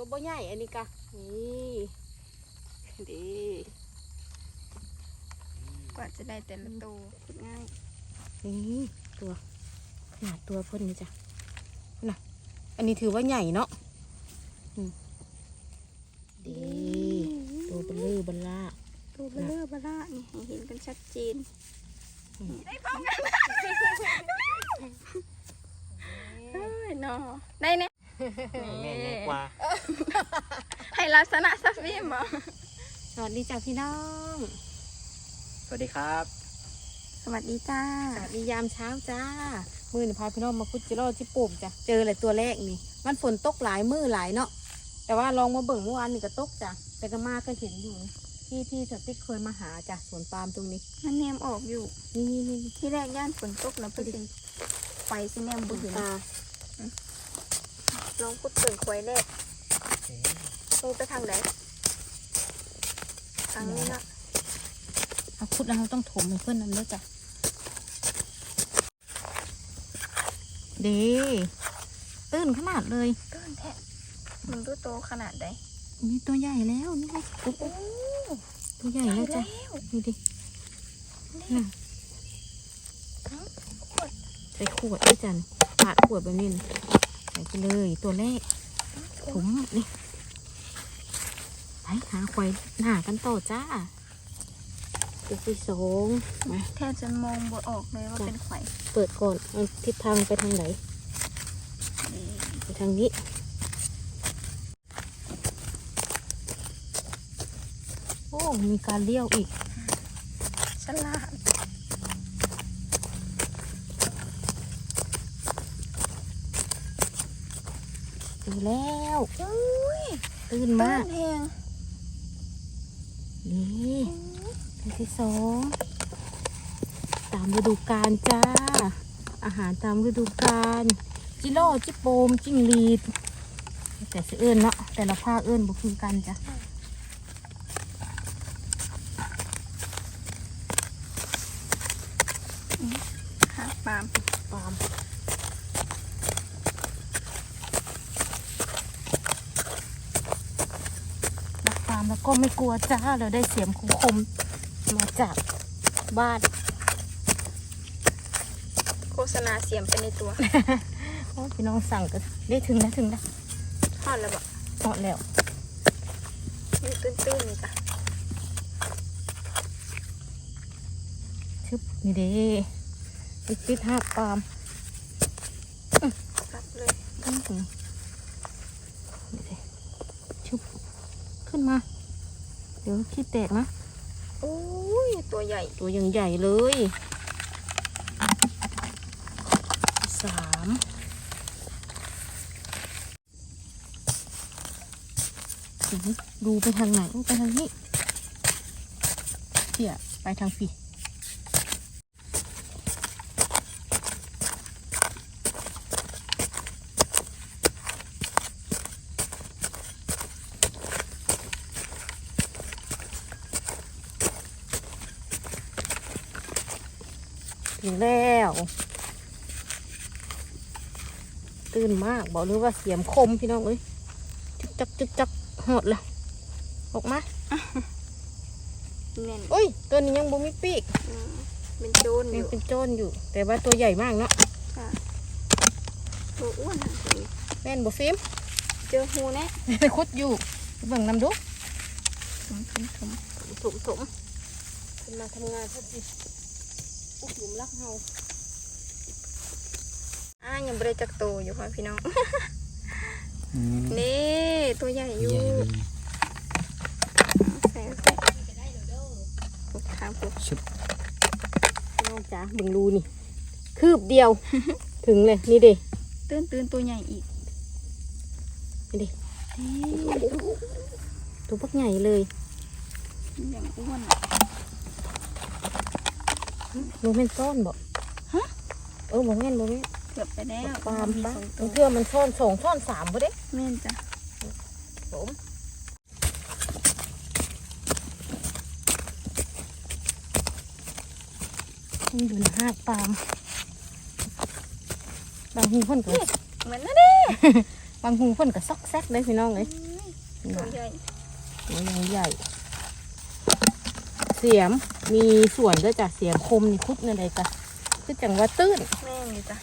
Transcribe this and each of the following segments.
ตัวบ่ใหญ่อันนี้กะนี่ดีกว่าจะได้แต่ละตัวพูดง่ายนี่ตัวขนาดตัวเพิ่นนี่จ้ะน่ะอันนี้ถือว่าใหญ่เนาะอืมดีตัวเบลอเบล่าตัวเบลอบล่านี่ให้เห็นกันชัดเจนอืมได้พร้อมกันเฮ้ยเนาะได้เนี่ยแม่ใหญ่กว่า ให้ลักษณะสักวิมบ่สวัสดีจ้ะพี่น้อง สวัสดีครับ สวัสดีจ้าสวัสดียามเช้าจ้า มือนี่พาพี่น้องมาคุดจิโร่ที่ปลูกจ้ะ เจอเลยตัวแรกนี่ มันฝนตกหลายมือหลายเนาะ แต่ว่าลองมาเบิ่งเมื่อวานนี่ก็ตกจ้ะ แต่ก็มาก็เห็นอยู่ที่ที่สติ๊กเคยมาหาจ้ะสวนปาล์มตรงนี้ มันแนมออกอยู่ นี่นี่นี่ที่แรกย่านฝนตกแล้วพอดีไฟสิแนมบุญตาลองพูดเปิดควายแรก ลงไปทางไหนทางนี้เนาะเอาคุดแล้วเราต้องถมให้เพื่อนนั่นด้วยจ้ะเดีตื่นขนาดเลยต้นแทะมึงดูโตขนาดใดนี่ตัวใหญ่แล้วนี่ไงอุ๊บอุ๊บตัวใหญ่แล้วจ้ะดูดิน่ะใส่ขวดด้วยจ้ะปาดขวดแบบนี้นะใส่ไปเลยตัวแรก ผมนี่ไปหาควายหน้ากันต่อจ้าตัวที่สองมาแทบจะมองบ่ออกเลยว่าเป็นไข่เปิดก่อนเอาทิศทางไปทางไหนไปทางนี้โอ้มีการเลี้ยวอีกฉลาด ดูแล้วอุ้ยตื่นมากแหงนี่ตัวที่สองตามฤดูกาลจ้า อาหารตามฤดูกาลจิโร่จิโปมจิ้งหรีดแต่สิเอื้นเนาะแต่ละภาคเอื้นบุคือกันจ้ะ หาปาล์ม ปาล์มรักปาล์มแล้วก็ ไม่กลัวจ้าเราได้เสียมคมๆมาจากบ้าน โฆษณาเสียมไปในตัวโอ้พี่น้องสั่งกันได้ถึงแล้วถึงแล้วทอดแล้วบ่เหมาะแล้วอยู่ตื้นๆนี่จ้ะชึบนี่เด้ติดติดหักปาล์มซับเลยอื้อหือนี่เด้ชึบขึ้นมาเดี๋ยวขี้แตกนะอุ้ยตัวใหญ่ตัวยังใหญ่เลยสามไหนดูไปทางไหนโอ้ไปทางนี้เดี๋ยวไปทางฝี ว ตื่นมากบอกเลยว่าเสียมคมพี่น้องเอ้ยจึกจักจึกจักหดแล้วออกมาแน่นเอ้ยตัวนี้ยังบ่มีปีกอืมเป็นโจรอยังยู่เป็นโจนอยู่ แต่ว่าตัวใหญ่มากเนาะค่ะตัวอ้วนอะแม่นบ่ฟิล์มเจอหูแน่ไปคุดอยู่เบิ่งนำดูถุมถุมถุมถมถมขึ้นมาทำงานสักทีอุ๊ยหลุมรักเฮาอ่า ยังบริจักโตอยู่ค่ะพี่น้องอืมนี่ตัวใหญ่อยู่ใหญ่เลยใส่ใส่ปลูกทางปลูกชุบพี่น้องจ๋าเบิ่งรูนี่ คืบเดียว ถึงเลยนี่เด้ตื้นตื้นตัวใหญ่อีก นี่เด้นี่ตัวพักใหญ่เลยอย่างอ้วนอะโมเมนซ่อนบ่ฮะเออโมเมนโมเมนเกือบไปแล้วปาล์มมีปะสองตับาวงเทื่อมันซ่อนสองซ่อนสามบ่เด้แม่นจ้ะผมมันอยู่ในห้ากปาล์มบางทีเพ่นก็เหมือนนะเด้บางหูเพิ่นก็ซอกแซกเลยพี่น้องเลยตัวใหญ่ตัวยังใหญ่ เสียมมีส่วนด้วยจ้ะเสียมคมนี่คุดนั่นเลยจ้ะคือจังว่าตื้นแม่งเลยจ้ะ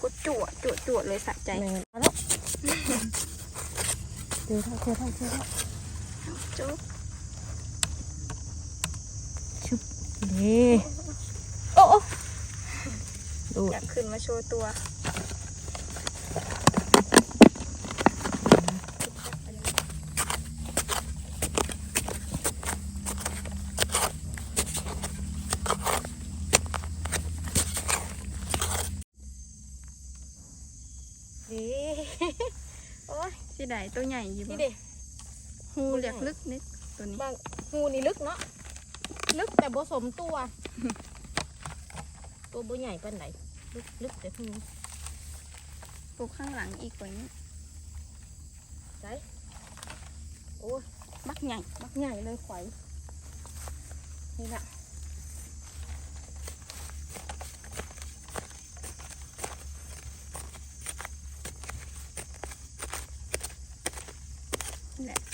คุดจั่วจั่วจั่วเลยสะใจแม่นมาแล้วเจอแล้วเจอแล้วเจอแล้วจุ๊บชุบนี่โอ้โอ้ดูดอยากขึ้นมาโชว์ตัว นี่ โอ้ย สิได้ ตัวใหญ่อยู่บ่นี่เด็หูเหลียกลึกนิดตัวนี้บางหูนี่ลึกเนาะลึกแต่ผสมตัว ตัวบ่ใหญ่ปานไหนลึกลึกแต่หูปลูกข้างหลังอีกกว่านี้ใช่โอ้ยบักใหญ่มักใหญ่เลยขวัญนี่แหละ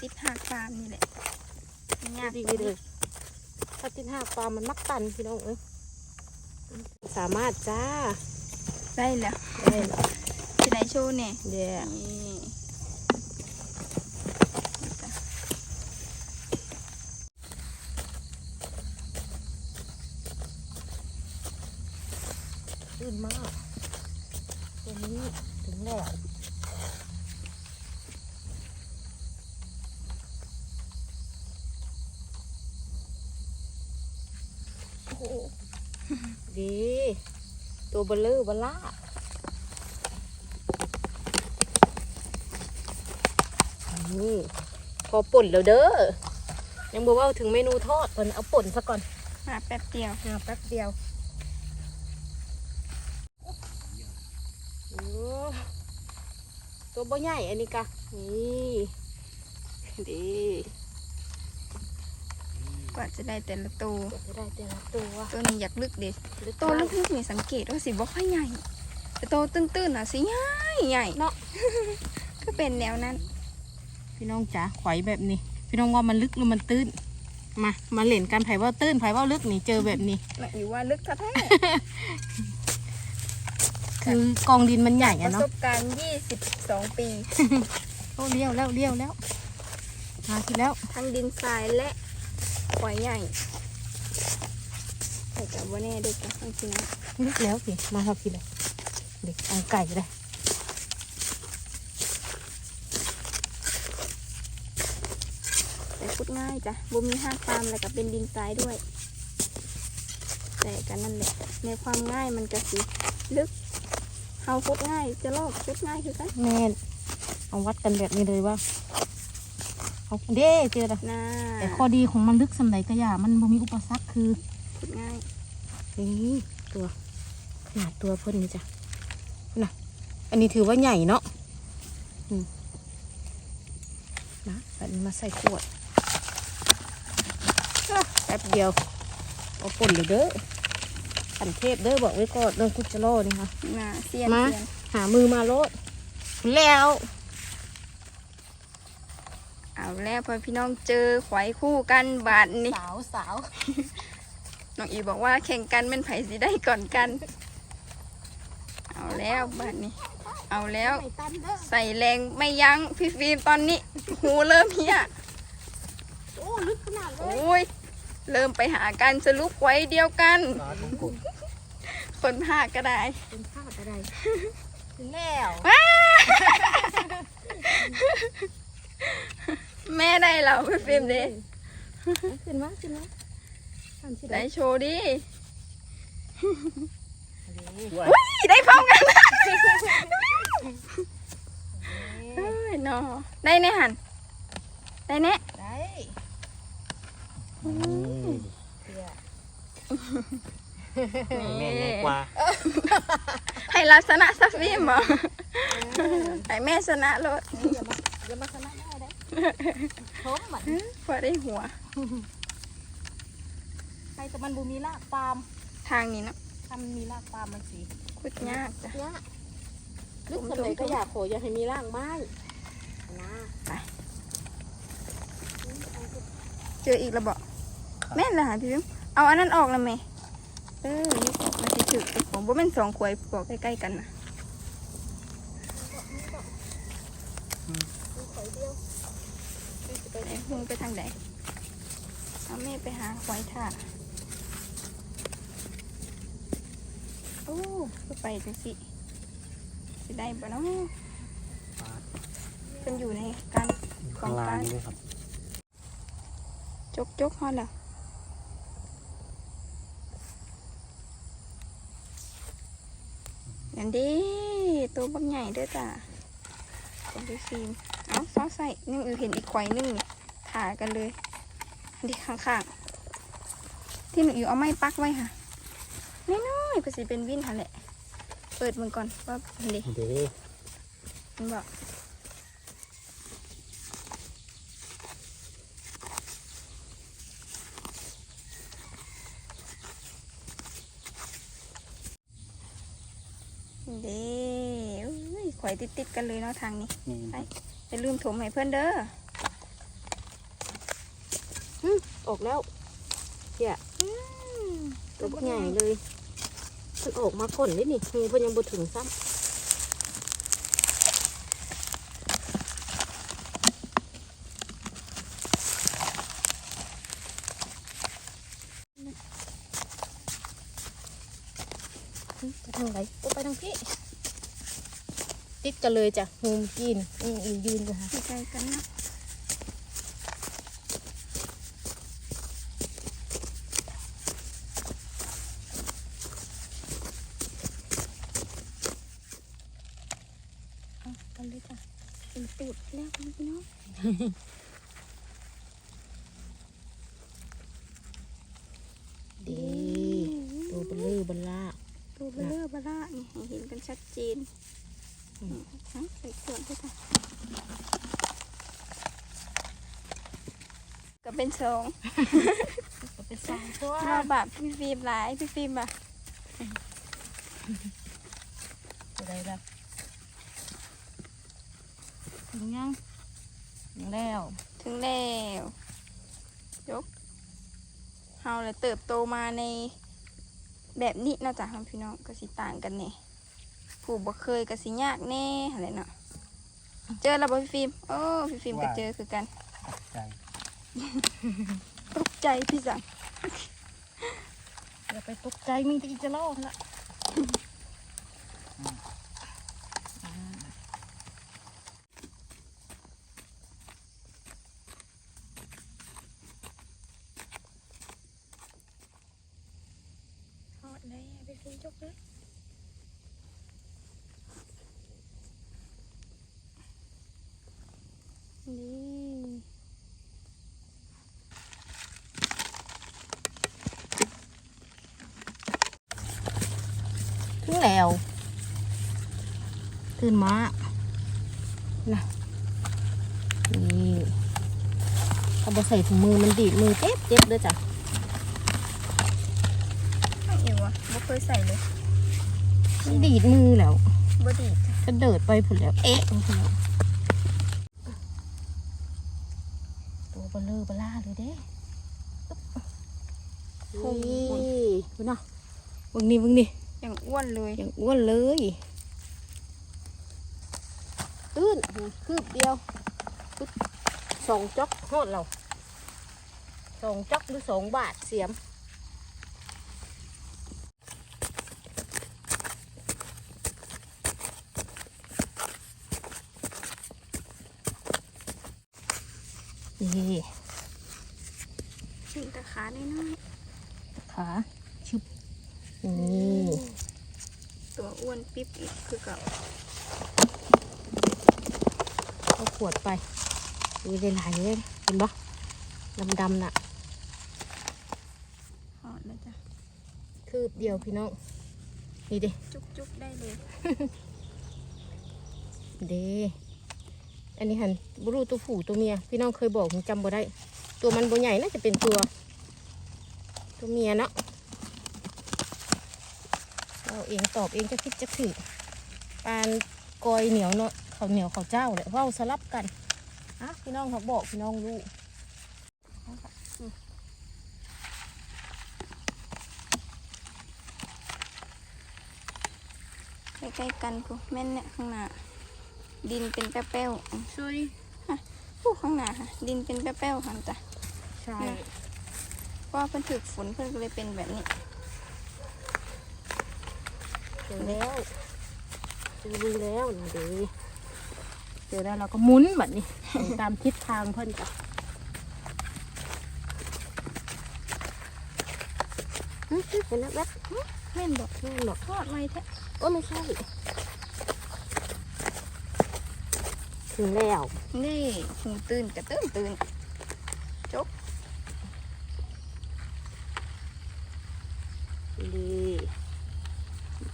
นี่แหละติดหากฟาร์มนี่แหละไม่ยากดีเลย ถ้าตินห้าปลามันมักตันพี่น้องเอ้ยสามารถจ้า ได้แล้วได้เหรอสิได้โชว์เนี่ยเดี๋ยว นี่จ้ะ ตื่นมากตัวนี้ถึงแล้วโอ้โหดี ตัว เบลเลอร์เบลล่านี่พอป่นแล้วเด้อ ยังบอกว่าถึงเมนูทอดเพิ่นเอาป่นซะก่อนมาแป๊บเดียวหาแป๊บเดียวโอ้ตัวบ่ใหญ่อันนี้กะนี่ดี กว่าจะได้แต่ละตัวกดจะได้แต่ละตัวตัวนี้อยากลึกเด็ดลึกตัวมากลึกๆนี่สังเกตว่าสิบ่ค่อยใหญ่ แต่ตัวตื้นๆน่ะสิใหญ่ใหญ่เนาะก็เป็นแนวนั้น พี่น้องจ๋าไขวแบบนี้ พี่น้องว่ามันลึกหรือมันตื้น มามาเล่นกันไผว่าตื้นไผว่าลึกนี่เจอแบบนี้หนักอยู่ว่าลึกแท้คือกองดินมันใหญ่ๆปอะระสเนาะบการณ์22ปีโอ้เลี้ยวแล้วเลี้ยวแล้วมาทีแล้วทั้งดินทรายและ หอยใหญ่แต่กับว่าแน่เด็กกับจริงๆนะลึกแล้วสิมาครับพี่เลยเด็กเอาไก่เลยแต่พุดง่ายจ้ะบ่มีห้างตามแล้วก็เป็นดินทรายด้วย แต่กันนั่นแหละในความง่ายมันก็สิลึกเฮาพุดง่ายจะลอกพุดง่ายคือกันแม่นเอาวัดกันแบบนี้เลยว่า เอาเด้เจอแล้วน่าแต่ข้อดีของมันลึกสำไหนก็อย่ามันบ่มีอุปสรรคคือพุดง่ายนี่ตัวขนาดตัวเพิ่นนี่จ้ะน่ะอันนี้ถือว่าใหญ่เนาะอืมนะแบบนี้มาใส่ขวดอะแป๊บเดียวเอาป่นเลยเด้อขันเทพเด้อบอกไว้ก่อนเรื่องกุจโลนี่ค่ะน่าเสียนมาเสียนหามือมาโลดแล้ว เอาแล้วพอพี่น้องเจอขวายคู่กันบาทนี่สาวสาวน้องอีบอกว่าแข่งกันเป็นไผสิได้ก่อนกัน เอาแล้วบาทนี้ เอาแล้วไม่ตันเด้อใส่แรงไม่ยั้งพี่ฟิล์มตอนนี้ หูเริ่มเฮียโอ้ลึกขนาดเลโอย้ยเริ่มไปหากันสรุปไว้เดียวกันสาธุคุณคนภาคก็ได้เป็นภาพอะไรถึงแล้ว แม่ได้เราพี่ฟิล์มเด้ขึ้นมาขึ้นมาทำสิได้ได้โชว์ดิด้วยอุ๊ยได้พร้อมกันเฮ้ยนอได้แน่หันได้แน่ได้อืมเพื่อแม่ใหญ่กว่า ให้รับชนะสักฟิล์มเหรอให้แม่ชนะรถอย่ามาอย่ามาชนะ แม่ได้ท้องมันพอได้หัว ใครแต่มันบูมีรากปาล์มทางนี้เนาะถ้ามันมีรากปาล์มมันสีคุดยากจ้ะเนี้ยลึกสมัยก็อยากขออย่าให้มีร่างไม้นะเจออีกแล้วบอกแม่นละหาพี่พิมเอาอันนั้นออกแล้วไหมเออนี่ออกมาสิถึกไอ้ของบ่แม่นสองขวายปอกใกล้ๆกันนะ ไปไหนมึงไปทางไหนเอาแม่ไปหาควายท่าโอ้ก็ไปจังสิสิได้บ่เนาะปลาเป็นอยู่ในการข้างล่างนี่ด้วยครับจกจกฮอดแล้วนั่นเดิตัวบักใหญ่เด้อจ้ะของพี่ฟิล์มเอาซอสใส่นึ่งอือเห็นอีกควายหนึ่ง ถ่ากันเลยอันนี้ข้างๆ ที่หนูอยู่เอาไม้ปักไว้ค่ะน้อยๆก็สิเป็นวินค่ะแหละ เปิดมันก่อนว่าเห็นดิเด้มันบอกเด้อุ้ยข่อยติดๆกันเลยเนาะทางนี้นี่ไปอย่าลืมถมให้เพื่อนเด้อ ออกแล้วเนี่ยอืมตัวบักใหญ่เลยมันออกมาก่อนเลยนี่งูเพิ่นยังบ่ถึงซ้ำไปทางไหนก็ไปทางพี่ติดกันเลยจ้ะงูกินอืมอืมยืนเลยค่ะดีใจกันเนาะเอาไปเลยจ้ะเป็นตูดแล้วพี่น้อง ดีตัวเบลอบลล่าตัวเบลอเบลานี่ให้เห็นกันชัดเจนอืมเอาใส่ขวดด้วยค่ะก็เป็นสองก็เป็นสองตัวมาแบบพี่ฟิล์มหลายพี่ฟิล์มอะอะไรล่ะถึงยัง ถึงแล้ว ถึงแล้ว ยกเฮาเลยเติบโตมาในแบบนี้เนาะจ้ะพี่น้องก็สิต่างกันเนี่ยผู้บ่เคยก็สิยากแน่อะไรเนาะเจอแล้วบ่พี่ฟิล์มโอ้พี่ฟิล์มก็เจอคือกันใจตกใจพี่สังอย่าไปตกใจมึงจะอีจะล่อละ ทอดเล ยกเลยนี่ถึงแล้ว ตื่นมานะนี่เอาไปใส่ถุงมือมันดีดมือเจ็บเจ็บเลยจ้ะ ไม่เอวอะบ่เค ยใส่เลยมันดีดมือแล้วบ่ดีจ้ะก็เดิดไปผุนแล้ว เอ๊ะพุ่นแล้วตัวเบลอเบล่าเลยเด้เฮ้ยพุ่นน่ะมึงนี่มึงนี่อย่างอ้วนเลยอย่างอ้วนเลยตื้นคืบเดียวปึ๊บสองจอกโหดเราสองจอกหรือสองบาทเสียม นี่มีแตะขาน้อยขาชึบนี่ๆตัวอ้วนปิ๊บอีกคือเก่าเอาขวดไปมีได้หลายเลยเห็นปะดำๆน่ะหอดแล้วจ้ะคืบเดียวพี่น้องนี่เด้จุกๆได้เลยเด้อันนี้หัน บรูตัวผู้ตัวเมีย พี่น้องเคยบอกผมจำบ่ได้ ตัวมันบ่ใหญ่น่าจะเป็นตัว ตัวเมียเนาะเราเองตอบเองจะคิดจะถือปานกอยเหนียวเนาะข้าวเหนียวข้าวเจ้าแหละเว้าสลับกันอะพี่น้องเขาบอกพี่น้องรู้ใกล้ๆกันกูแม่นเนี่ยข้างหน้าดินเป็นแป้วๆอะช่วย ผู้ข้างหน้าค่ะ ดินเป็นแป้วๆค่ะจ้ะใช่เพราะว่าเพิ่นถึกฝนเพิ่นก็เลยเป็นแบบนี้เจอแล้วเจอรูแล้วนี่เด้เจอแล้วเราก็หมุนแบบนี้ ตามทิศทางเพิ่นจ้ะเฮ้ยเห็นแล้วแว๊บแม่นบอกนี่หรอกทอดไว้แท้โอ้ไม่ใช่ ถึงแล้ว นี่หูตื่นกระตื้นตื่นดี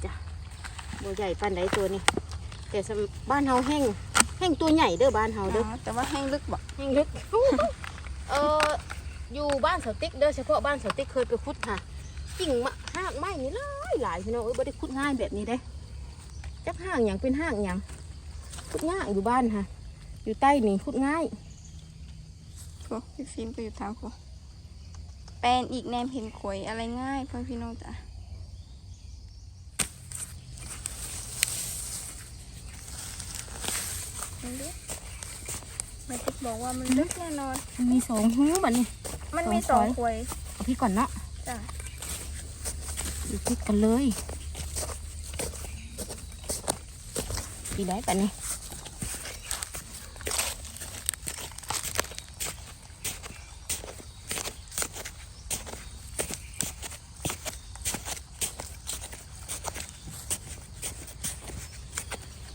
จ้ะบัวใหญ่ปานใดตัวนี้แต่สำบ้านเฮาแห้งแห้งตัวใหญ่เด้อบ้านเฮาเด้ออ๋อแต่ว่าแห้งลึกบอกแห้งลึกเอออยู่บ้านเสาติ๊กเด้อเฉพาะบ้านเสาติ๊กเคยไปขุดค่ะกิ่งมะห้างไม้นี่หลายหลายพี่น้องเอ้ยบ่ได้ขุดง่ายแบบนี้เด้จักห้างอย่างเป็นห้างอย่าง ขุดง่ายอยู่บ้านค่ะ อยู่ใต้นี่ขุดง่ายโอ้พี่ฟิล์มก็อยู่ทางกูแปลนอีกแนมเห็นขวยอะไรง่ายเพื่อนพี่น้องจ้ะมันลึกมันติดบอกว่ามันลึกแน่นอนมันมีสองหูแบบนี้ มันมีสสอองงขขววยยเอาพี่ก่อนเนาะจ้ะดูคลิกกันเลยดีได้ปะเนี่ย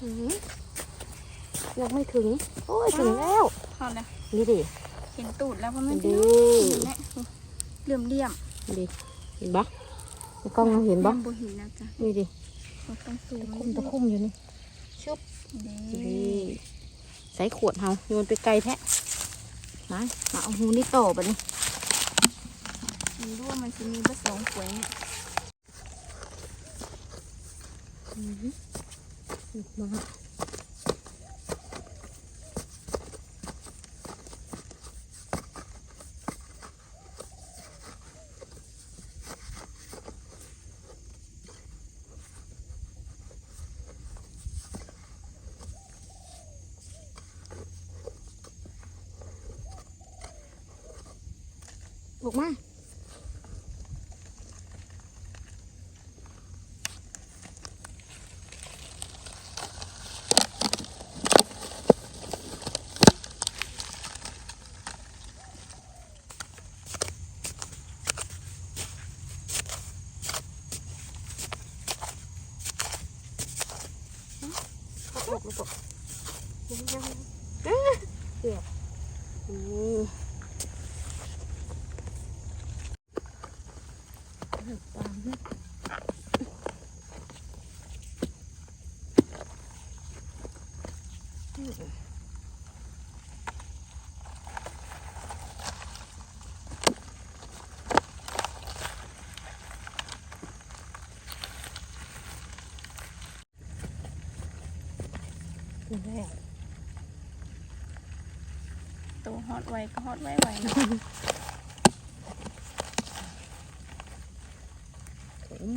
อื้อหือยังไม่ ถึง โอ้ยถึงแล้วพอแล้วนี่ดิเห็นตูดแล้วเพราะมันดีพี่น้องเห็นไหมเหลี่ยมเลี่ยมดิเห็นปะในกล้องเราเห็นปะบ่เห็นแล้วจ้ะนี่ดิเราต้องซูมตะคุ่มตะคุ่มอยู่นี่ชุบดีนี่ใส่ขวดเฮาโยนไปไกลแท้มามาเอาหูนี่โตปะนี่มันรู้ว่ามันจะมีผสมขวยเนี่ยมา ออกมาเขาออกแล้วบอกยังยังเอ๊ะเกือบนี่ ตามนะถึงแล้วตัวฮอตไวก็ฮอตไวไวนะ ถึง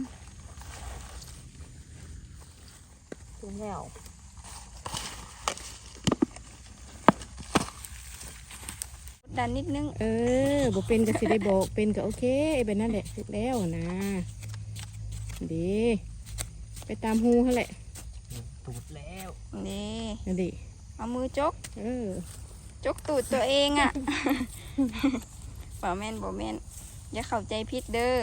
ถึง แล้วกดดันนิดนึง เออบ่เป็นก็สิได้บอกเป็นก็โอเคแบบนั้นแหละถูกแล้วนะดีไปตามหูเขาแหละตูดแล้วนี่นั่นดิเอามือจก เออ จกตูดตัวเองอะ่ะบ่แม่นบ่แม่นอย่าเข้าใจผิดเด้อ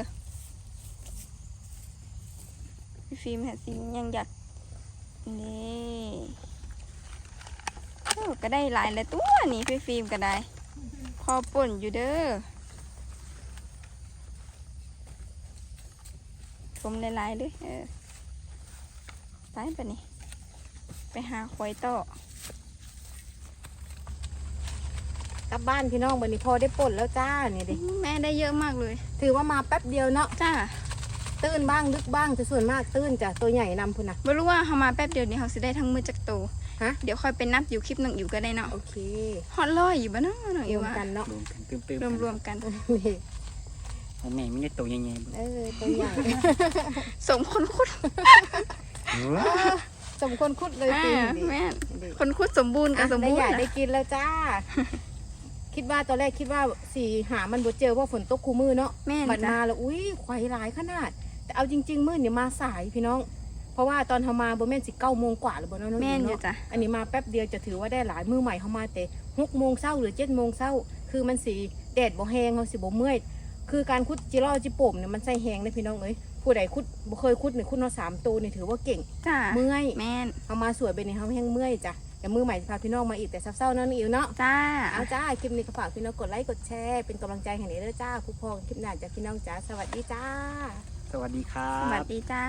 พี่ฟิล์มเห็นสิยังอยาก นี่โอ้ก็ได้หลายเลยตัวนี่พี่ฟิล์มก็ได้ พอป่นอยู่เด้อชมหลายๆเลยเออไปปะนี่ ไปหาควายต่อกลับบ้านพี่น้องบันนี้พอได้ปลดแล้วจ้านี่ดิแม่ได้เยอะมากเลย ถือว่ามาแป๊บเดียวเนาะจ้า ตื้นบ้างลึกบ้างแต่ส่วนมากตื้นจ้ะตัวใหญ่นำพุ่นนะบ่รู้ว่าเฮามาแป๊บเดียวนี้เฮาสิได้ทั้งมือจักโตฮะเดี๋ยวค่อยเป็นนับอยู่คลิปหนึงอยู่ก็ได้เนาะโอเคฮอดร้อยอยู่บ่เนาะน้องรอิววมว่ากันเนาะรวมกันเติมเติมรวมๆกัน นี่ของแม่ไม่ได้ตัวใหญ่ๆบ่เออตัวใหญ่ สมคนคุดเออสมควรคุดเลยอ่าจริงดิแม่นดิคนคุดสมบูรณ์กับอะสมได้บูรใหญ่ณ์ได้นะกินแล้วจ้า คิดว่าตอนแรกคิดว่าสีหามันบ่เจอว่าฝนตกคูมือเนาะแม่นบัดจ้ะ มาแล้วอุ้ยควายหลายขนาด แต่เอาจริง ๆ มืดเนี่ยมาสายพี่น้อง เพราะว่าตอนทามาบ่แม่นสิเก้าโมงกว่าหรือบ่เนาะน้องแม่นอิ๋วอยู่เนาะจ้ะ อันนี้มาแป๊บเดียวจะถือว่าได้หลายมือใหม่เข้ามาแต่หกโมงเช้าหรือเจ็ดโมงเช้า คือมันสีแดดบ่แห้งเราสิบ่เมื่อย คือการคุดจิโร่จิโป่มเนี่ยมันใส่แห้งเลยพี่น้องเอ้ยผู้ใดคุดบ่เคยคุดเนี่ยคุดเนาะสามตัวนี่ถือว่าเก่งจ้ะเมื่อย แม่นเอามาสวยไปเนี่ยเขาแห้งเมื่อยจ้ะเดี๋ยวมือใหม่จะพาพี่น้องมาอีกแต่เศร้าๆเนั่นอิวเนาะจ้า เอาจ้า คลิปนี้ก็ฝากพี่น้องกดไลค์กดแชร์ เป็นกำลังใจให้เนเด้อจ้าคุกพองคลิปหน้าจากพี่น้องจ้า สวัสดีจ้า สวัสดีครับ สวัสดีจ้า